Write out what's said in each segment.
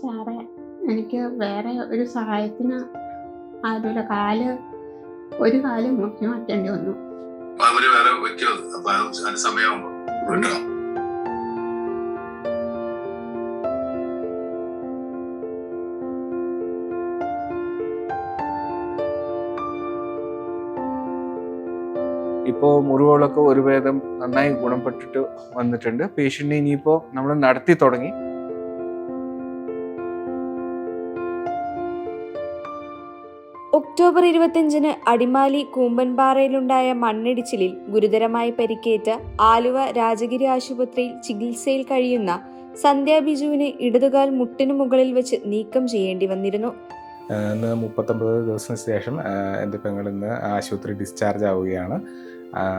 സാറേ എനിക്ക് വേറെ ഒരു സഹായത്തിന് ആരുമില്ല. കാൽ ഒരു കാൽ മുറിഞ്ഞു മാറ്റേണ്ടി വന്നു. അവർ വേറെ വെക്കോ? അപ്പൊ അതിന് സമയമാകുമ്പോ കേട്ടോ ഇപ്പോൾ മുറിവുകളൊക്കെ ഒരു ഭേദം നന്നായി ഗുണപ്പെട്ടിട്ട് വന്നിട്ടുണ്ട്. പേഷ്യന്റിനെ ഇനിയിപ്പോൾ നമ്മൾ നടത്തി തുടങ്ങി. ഒക്ടോബർ ഇരുപത്തിയഞ്ചിന് അടിമാലി കൂമ്പൻപാറയിലുണ്ടായ മണ്ണിടിച്ചിലിൽ ഗുരുതരമായി പരിക്കേറ്റ ആലുവ രാജഗിരി ആശുപത്രിയിൽ ചികിത്സയിൽ കഴിയുന്ന സന്ധ്യ ബിജുവിന് ഇടതുകാൽ മുട്ടിനു മുകളിൽ വെച്ച് നീക്കം ചെയ്യേണ്ടി വന്നിരുന്നു. ഇന്ന് മുപ്പത്തൊമ്പത് ദിവസത്തിന് ശേഷം എന്റെ പെങ്ങൾ ഇന്ന് ആശുപത്രി ഡിസ്ചാർജ് ആവുകയാണ്.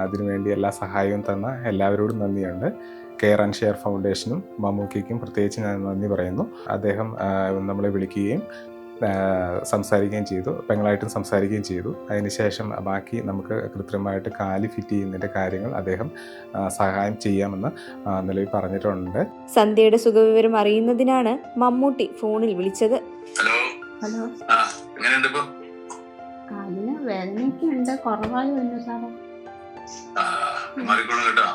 അതിനുവേണ്ടി എല്ലാ സഹായവും തന്ന എല്ലാവരോടും നന്ദിയുണ്ട്. കെയർ ആൻഡ് ഷെയർ ഫൗണ്ടേഷനും മമ്മൂക്കിക്കും പ്രത്യേകിച്ച് ഞാൻ നന്ദി പറയുന്നു. അദ്ദേഹം നമ്മളെ വിളിക്കുകയും സംസാരിക്കുകയും ചെയ്തു പെങ്ങളായിട്ടും സംസാരിക്കുകയും ചെയ്തു. അതിനുശേഷം ബാക്കി നമുക്ക് കൃത്രിമമായിട്ട് കാലി ഫിറ്റ് ചെയ്യുന്നതിന്റെ കാര്യങ്ങൾ അദ്ദേഹം സഹായം ചെയ്യാമെന്ന് നിലവിൽ പറഞ്ഞിട്ടുണ്ട്. സന്ധ്യയുടെ സുഖവിവരം അറിയുന്നതിനാണ് മമ്മൂട്ടി ഫോണിൽ വിളിച്ചത്. ഹലോ. ഹലോ. കാലിന് വേദനയൊക്കെ ഉണ്ട്. കുറവായി വരുന്നു സാറേ. മാറിക്കോളും കേട്ടോ.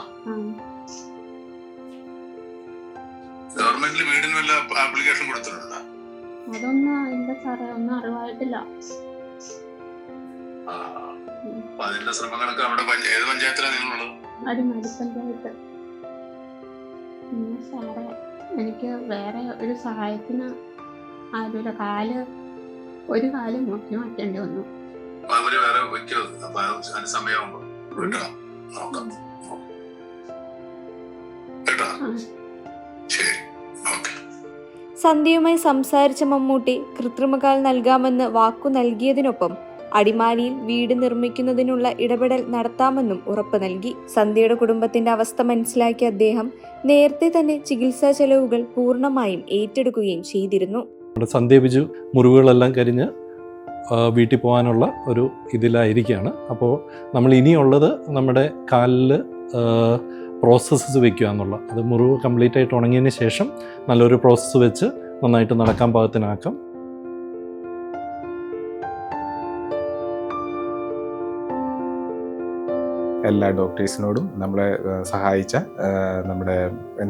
ഗവൺമെന്റിൽ വീടിന് വല്ല ആപ്ലിക്കേഷൻ കൊടുത്തിട്ടുണ്ടോ? അതൊന്നും ഇല്ല സാറേ ഒന്നും അറിവായിട്ടില്ല. അതിന്റെ ശ്രമങ്ങളൊക്കെ അവിടെ ഏത് പഞ്ചായത്തിലാണ് നിങ്ങളുള്ളത്? അടിമാലി പഞ്ചായത്ത് പിന്നെ സാറേ എനിക്ക് വേറെ ഒരു സഹായത്തിന് ആരുടെ കാൽ ഒരു കാൽ മുറിഞ്ഞു മാറ്റേണ്ടി വന്നു. വേറെ വെക്കോ സമയമാകുമ്പോ കേട്ടോ? നോക്കാം. സന്ധ്യയുമായി സംസാരിച്ച മമ്മൂട്ടി കൃത്രിമകാൽ നൽകാമെന്ന് വാക്കു നൽകിയതിനൊപ്പം അടിമാലിയിൽ വീട് നിർമ്മിക്കുന്നതിനുള്ള ഇടപെടൽ നടത്താമെന്നും ഉറപ്പ് നൽകി. സന്ധ്യയുടെ കുടുംബത്തിന്റെ അവസ്ഥ മനസ്സിലാക്കിയ അദ്ദേഹം നേരത്തെ തന്നെ ചികിത്സാ ചെലവുകൾ പൂർണമായും ഏറ്റെടുക്കുകയും ചെയ്തിരുന്നു. സന്ധ്യ ബിജു മുറിവുകളെല്ലാം കരിഞ്ഞ് വീട്ടിൽ പോകാനുള്ള ഒരു ഇതിലായിരിക്കുകയാണ്. അപ്പോൾ നമ്മൾ ഇനിയുള്ളത് നമ്മുടെ കാലിൽ പ്രോസസ്സസ് വെക്കുക എന്നുള്ള. അത് മുറിവ് കംപ്ലീറ്റ് ആയിട്ട് ഉണങ്ങിയതിന് ശേഷം നല്ലൊരു പ്രോസസ്സ് വെച്ച് നന്നായിട്ട് നടക്കാൻ പാകത്തിനാക്കാം. എല്ലാ ഡോക്ടേഴ്സിനോടും നമ്മളെ സഹായിച്ച നമ്മുടെ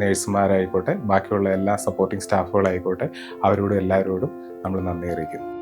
നേഴ്സുമാരായിക്കോട്ടെ ബാക്കിയുള്ള എല്ലാ സപ്പോർട്ടിംഗ് സ്റ്റാഫുകളായിക്കോട്ടെ അവരോടും എല്ലാവരോടും നമ്മൾ നന്ദി അറിയിക്കുന്നു.